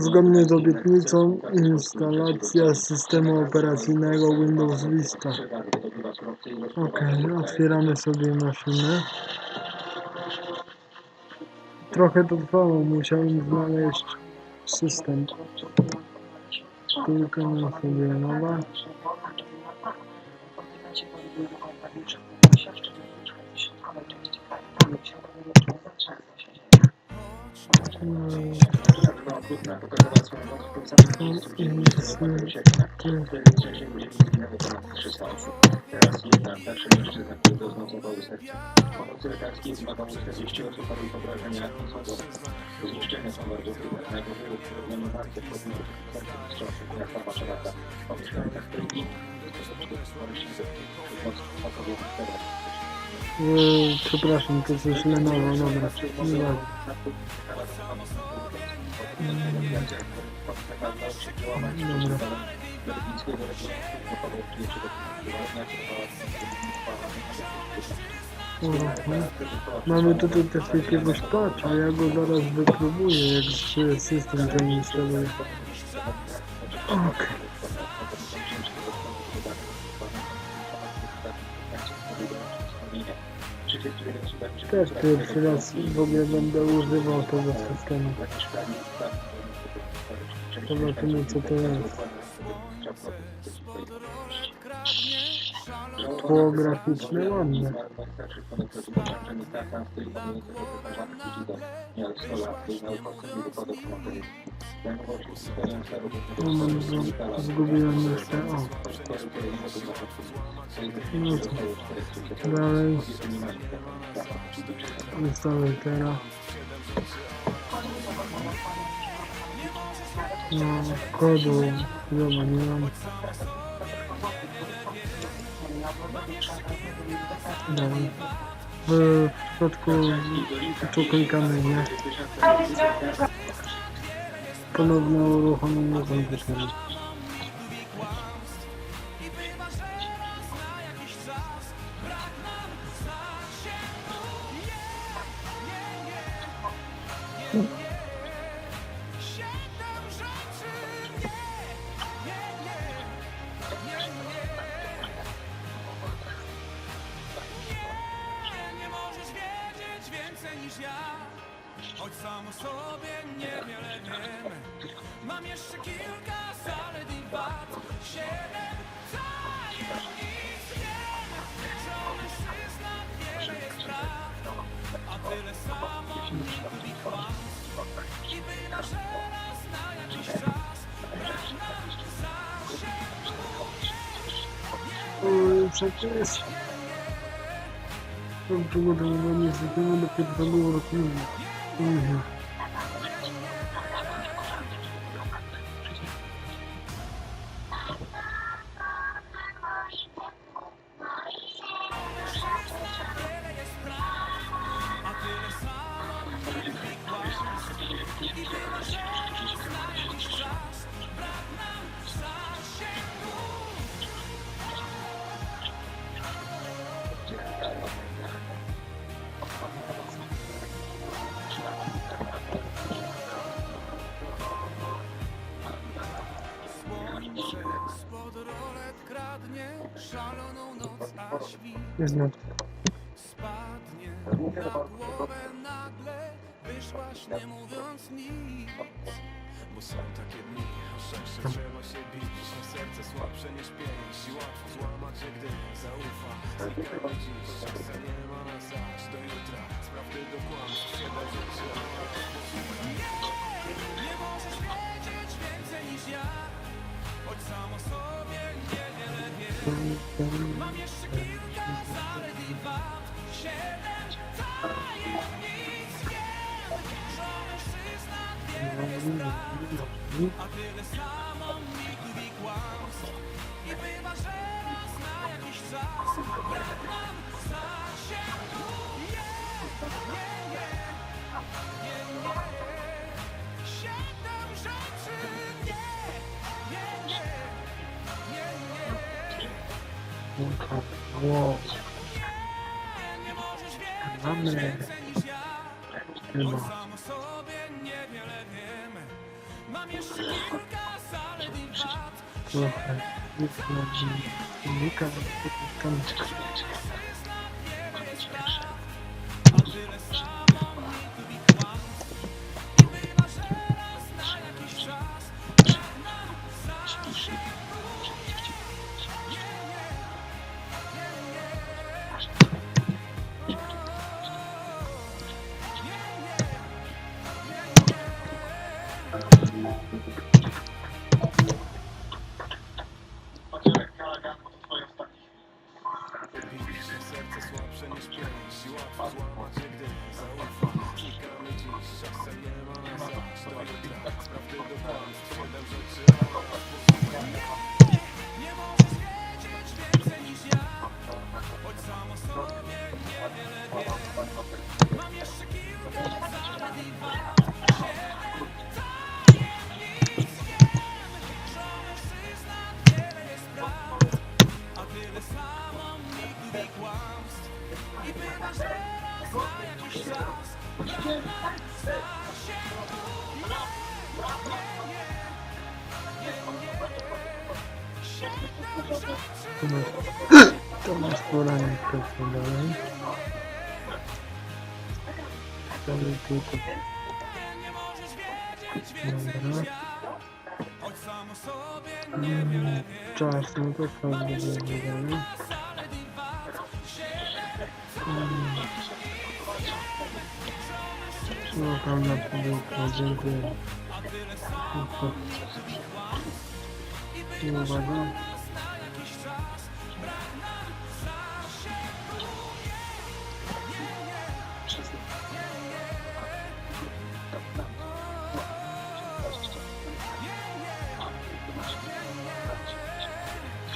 Zgodnie z obietnicą instalacja systemu operacyjnego Windows Vista. Ok, otwieramy sobie maszynę. Trochę to trwało, musiałem znaleźć system. Klikamy sobie nowa. Mm, Teraz jedna. Pomocy lekarskiej wymagało 40 osób, obrażenia są do zniszczenia są bardzo przepraszam, to coś lenowo, dobra. Nie. Mhm. Mamy tutaj też jakiegoś patcha, ja go zaraz wypróbuję, jak się system zainstaluje. Okej. Też pierwszy raz w ogóle będę używał tego systemu. Zobaczymy co to jest. Tło graficzne ładne. Zgu- zgubiłem jeszcze. O, no co. Dalej. Instaluj teraz. No, kodu chyba nie mam. Dalej. W środku tu klikamy, nie? Ponowne uruchomienie komputera. Więcej niż ja. Choć sam o sobie niewiele wiem. Mam jeszcze kilka zalet i wad. Siedem tajemnic wiem Że o mężczyznach wiele jest prawd A tyle samo mitów i kłamstw. I bywa, że raz na jakiś czas. Brak nam zasięgu Oj, przecież. To przygotowywanie systemu do pierwszego roku. Mhm. Spod rolet kradnie szaloną noc, a świt spadnie na głowę. Wyszłaś nie mówiąc nic. Bo są takie dni, o szczęście trzeba się bić serce słabsze niż pięć. I łatwo złamać się, gdy zaufa. Tylko dziś, czasem nie ma nas aż do jutra Z prawdy do kłamstw się da życie Nie możesz wiedzieć więcej niż ja. Choć sam o sobie niewiele wiem. Mam jeszcze kilka zalet i wad. Siedem tajemnic A tyle samo mitów i kłamstw I bywa, że raz na jakiś czas Brak nam zasięgu Nie, nie, nie Nie, nie Siedem rzeczy Nie, nie, nie Nie, nie Wow. Mamy. Chyba. Sam o sobie niewiele wiemy Mam jeszcze kilka zaledwie wad Trochę. Nika tam. Tylko. Więcej Dobra. Mm, wiem Czas, no to i wad Mm. No tam na pudełko, dziękuję. Super. Nie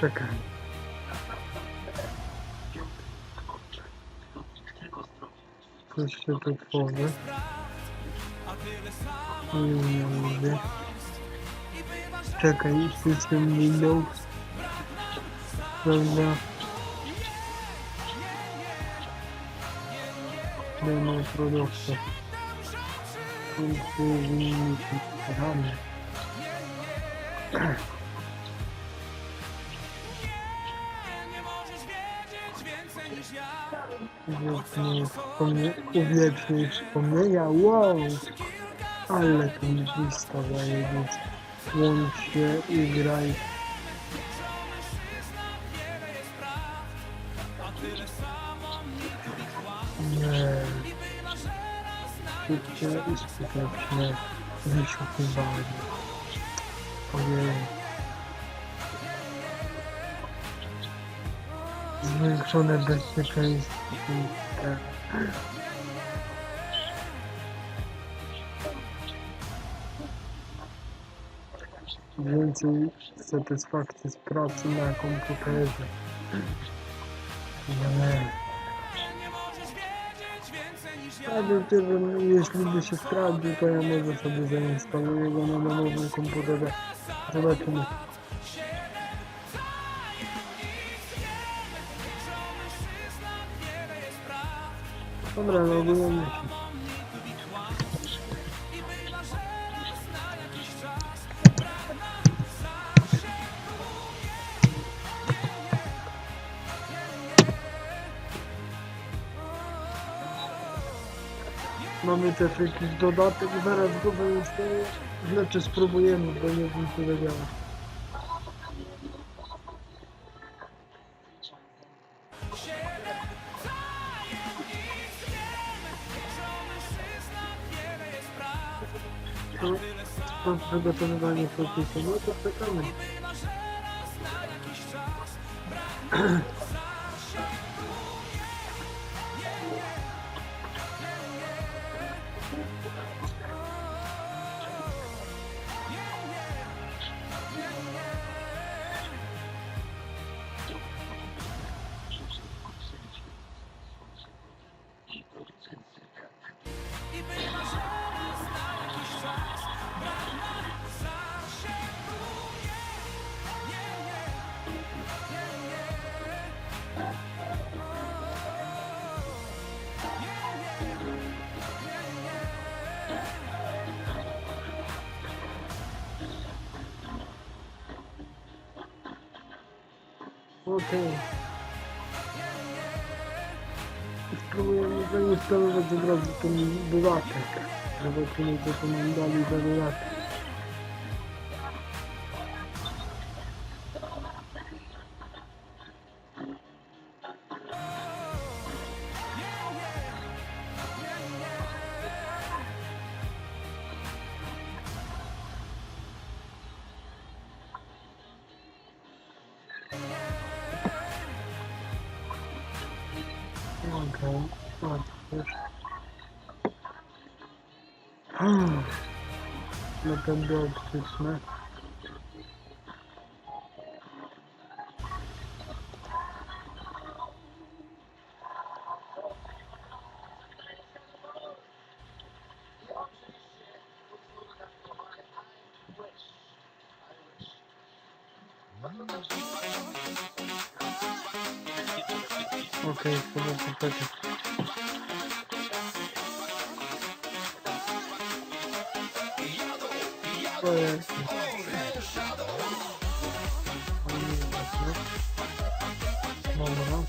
шагами. Пусть это фона. Немного. Так, а если ты меня тогда для моего продукта. Он хуй не программы. Uwiecznienie wspomnienia. Uwiecznienie wspomnienia. Wow! Ale ten lista zajebiec. Łącz się i graj. Nie. Szybkie i skuteczne wyszukiwanie. Ojej. Zwiększone bezpieczeństwo. Więcej satysfakcji z pracy na komputerze. Nie. Wiecie, że jeśli by się sprawdził, to ja może sobie zainstaluję go na nowym komputerze. Zobaczymy. Dobra, no ogólnie. Mamy też jakiś dodatek, zaraz go zainstaluję. Znaczy spróbujemy, bo nie wiem czy zadziała. To przygotowywanie procesu, no to czekamy. Okej. Spróbujemy zainstalować od razu ten dodatek. Zobaczymy co to nam dali Metody optyczne. Okej, chyba poczekaj. To jest. Dobra.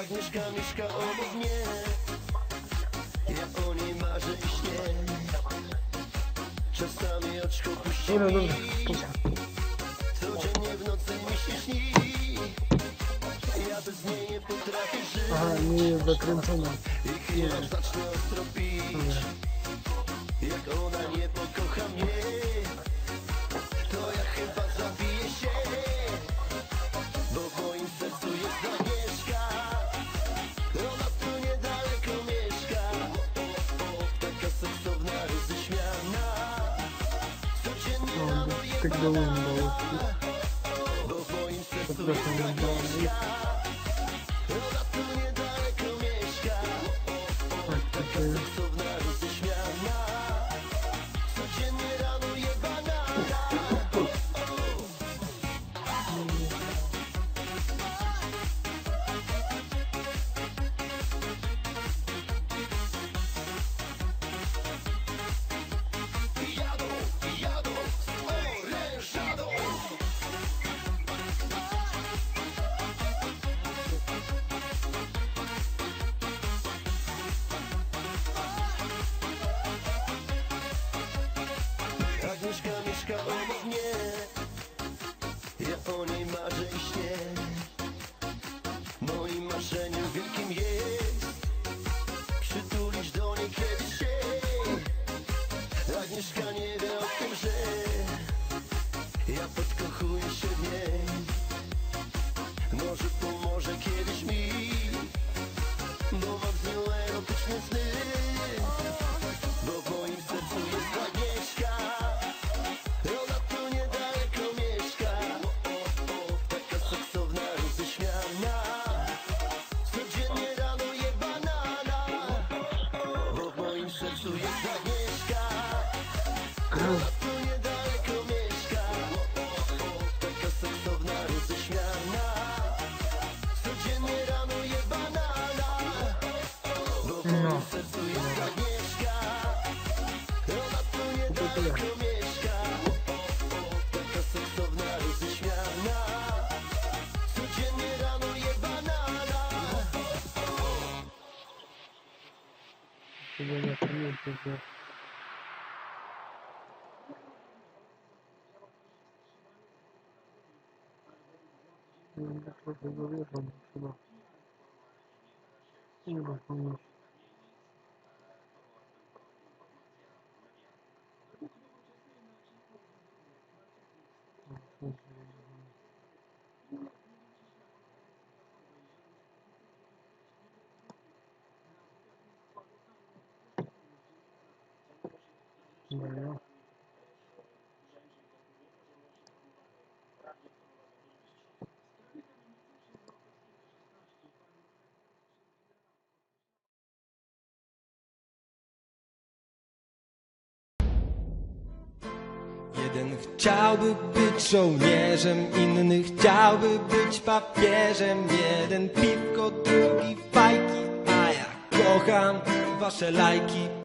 Agnieszka mieszka obok mnie Ja o niej marzę i śnię Czasami oczko puści Dobra, dobra, Aha, nie zakręcona. Dobra. Jak ona nie pokocha mnie To ja chyba zabiję się Bo w moim sercu jest Agnieszka Ona tu niedaleko mieszka Taka seksowna, roześmiana Codziennie O, rano tak. Bo w moim sercu jest Windows. Agnieszka Ja podkochuję się w niej Może pomoże kiedyś mi. Bo mam z nią erotyczne sny banana Chyba na pamięci, że... Nie wiem, jak trochę zawieszam, chyba. Nie ma pamięci. Dobra. Jeden chciałby być żołnierzem, inny chciałby być papieżem. Jeden piwko, drugi fajki, a ja kocham wasze lajki.